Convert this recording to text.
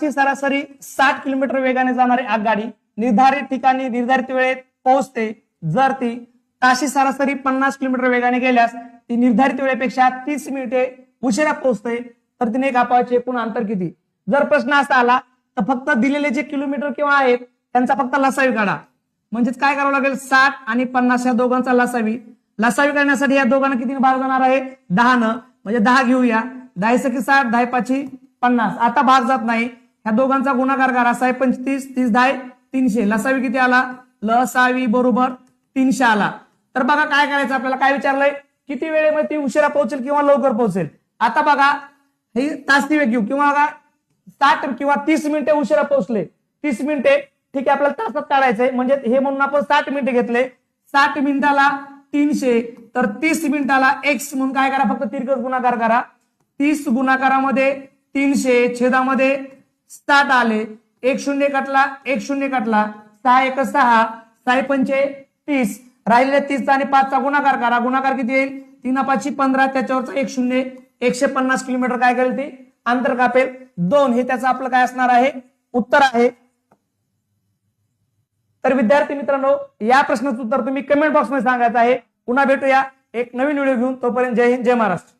ची सरासरी साठ किलोमीटर वेगाने जाणारी आगगाडी निर्धारित ठिकाणी निर्धारित वेळेत पोहोचते. जर ती ताशी सरासरी पन्नास किलोमीटर वेगाने गेल्यास ती निर्धारित वेळेपेक्षा तीस मिनिटे उशिरा पोहोचते. तर तिने कापायचे एकूण अंतर किती? जर प्रश्न असा आला तर फक्त दिलेले जे किलोमीटर किंवा आहेत त्यांचा फक्त लसावी काढा. म्हणजेच काय करावं लागेल? साठ आणि पन्नास या दोघांचा लसावी. लसावी करण्यासाठी या दोघांना किती भाग जाणार आहे? दहा न म्हणजे दहा घेऊया. दहा सखी साठ दहा पाची पन्नास. आता भाग जात नाही. ह्या दोघांचा गुणाकार करा. साहेब पंचतीस तीस दहा तीनशे. लसावी किती आला? लसावी बरोबर तीनशे आला. तर बघा काय करायचं आपल्याला काय विचारलंय? किती वेळेमध्ये ती उशिरा पोहोचेल किंवा लवकर पोहोचेल? आता बघा हे तासनी वेग घेऊ. किंवा बघा साठ किंवा तीस मिनिटे उशिरा पोहोचले. तीस मिनिटे ठीक आहे आपल्याला तासात काढायचंय. म्हणजे हे म्हणून आपण साठ मिनिटे घेतले. साठ मिनिटाला तीनशे. तर तीस मिनिटाला एक्स. म्हणून काय करा? फक्त तिरकस गुणाकार करा. तीस गुणाकारामध्ये तीनशे. छेदामध्ये सात आले. एक शून्य कटला एक शून्य कटला सहा एक सहा सहा पंचे तीस. राहिलेल्या तीसचा आणि पाचचा गुणाकार करा. गुणाकार किती येईल? तीन पाचशे पंधरा त्याच्यावरचा एक शून्य एकशे पन्नास किलोमीटर काय करेल ते? अंतर कापेल. दोन हे त्याचं आपलं काय असणार आहे? उत्तर आहे. तर विद्यार्थी मित्रांनो या प्रश्नाचं उत्तर तुम्ही कमेंट बॉक्समध्ये सांगायचं आहे. पुन्हा भेटूया. एक नवीन व्हिडिओ घेऊन. तोपर्यंत जय हिंद जय महाराष्ट्र.